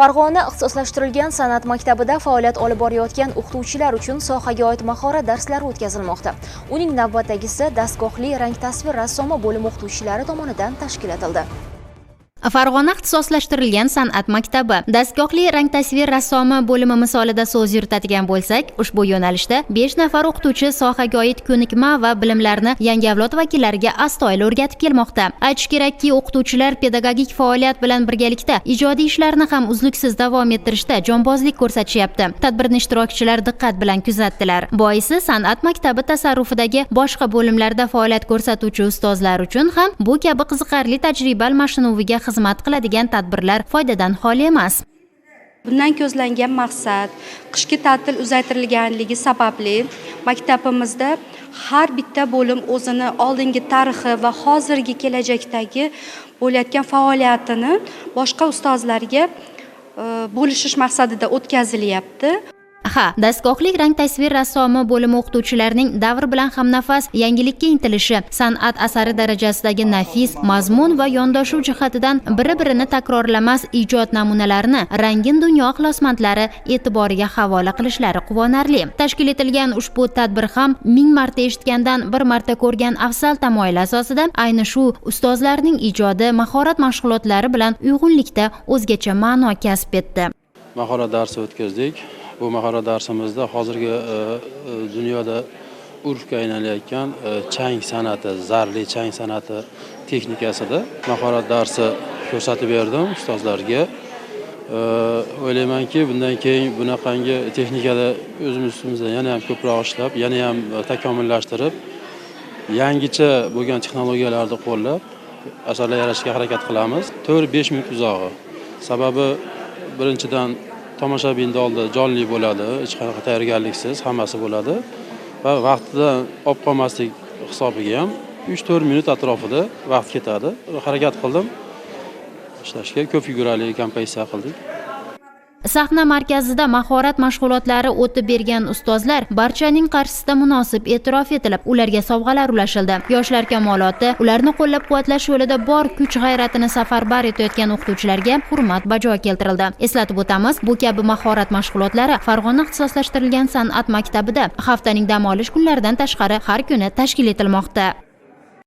farg'ona ixtisoslashtirilgan san'at maktabida faoliyat olib borayotgan o'qituvchilar uchun sohaga oid mahorat darslari o'tkazilmoqda. Uning navbatdagisi dastgohli rang tasvir rassomi bo'limi o'qituvchilari tomonidan tashkil etildi. Farg'ona ixtisoslashtirilgan san'at maktabi. Dastgohli rang tasvir rassomi bo'limi misolida so'z yuritadigan bo'lsak ushbu yo'nalishda besh nafar o'qituvchi sohaga oid ko'nikma va bilimlarni yangi avlod vakillariga astoydil o'rgatib kelmoqda. Aytish kerakki o'qituvchilar pedagogik faoliyat bilan birgalikda ijodiy ishlarni ham uzluksiz davom ettirishda jonbozlik ko'rsatishyapti. Tadbirni ishtirokchilar diqqat bilan kuzatdilar. Boisi san'at maktabi tasarrufidagi boshqa bo'limlarda faoliyat ko'rsatuvchi ustozlar uchun ham bu kabi qiziqarli tajriba almashinuviga xizmat qiladigan tadbirlar foydadan xoli emas. Bundan ko'zlangan maqsad qishki ta'til uzaytirilganligi sababli maktabimizda har bitta bo'lim o'zini oldingi tarixi va hozirgi kelajakdagi bo'layotgan faoliyatini boshqa ustozlarga e, bo'lishish maqsadida o'tkazilyapti. Ha dastgohlik rang tasvir rassomi bo'limi o'qituvchilarining davr bilan hamnafas yangilikka intilishi san'at asari darajasidagi nafis mazmun va yondashuv jihatidan biri birini takrorlamas ijod namunalarini rangin dunyo ixlosmandlari e'tiboriga havola qilishlari quvonarli. Tashkil etilgan ushbu tadbir ham ming marta eshitgandan bir marta ko'rgan afzal tamoyili asosida ayni shu ustozlarning ijodi mahorat mashg'ulotlari bilan uyg'unlikda o'zgacha ma'no kasb etdi. Mahorat darsi o'tkazdik. Bu mahorat darsimizda hozirgi e, e, dunyoda urfga aylanayotgan e, chang san'ati zarli chang san'ati texnikasida mahorat darsi ko'rsatib berdim ustozlarga. O'ylaymanki bundan keyin bunaqangi texnikada o'zimiz ustimizda yana ham ko'proq ishlab yana ham takomillashtirib yangicha bo'lgan texnologiyalarni qo'llab asarlar yaratishga harakat qilamiz. To'rt besh minut uzog'i. Sababi birinchidan tomoshabinni oldida jonli bo'ladi. Hech qanaqa tayyorgarliksiz. Hammasi bo'ladi. Va vaqtida olib qolmaslik hisobiga ham uch to'rt minut atrofida vaqt ketadi. Harakat qildim. Ishlashga ko'p yugurali kompensatsiya qildik. Sahna markazida mahorat mashg'ulotlari o'tib bergan ustozlar barchaning qarshisida munosib e'tirof etilib ularga sovg'alar ulashildi. Yoshlar kamoloti ularni qo'llab quvvatlash yo'lida bor kuch g'ayratini safarbar etayotgan o'qituvchilarga hurmat bajo keltirildi. Eslatib o'tamiz bu kabi mahorat mashg'ulotlari farg'ona ixtisoslashtirilgan san'at maktabida haftaning dam olish kunlaridan tashqari har kuni tashkil etilmoqda.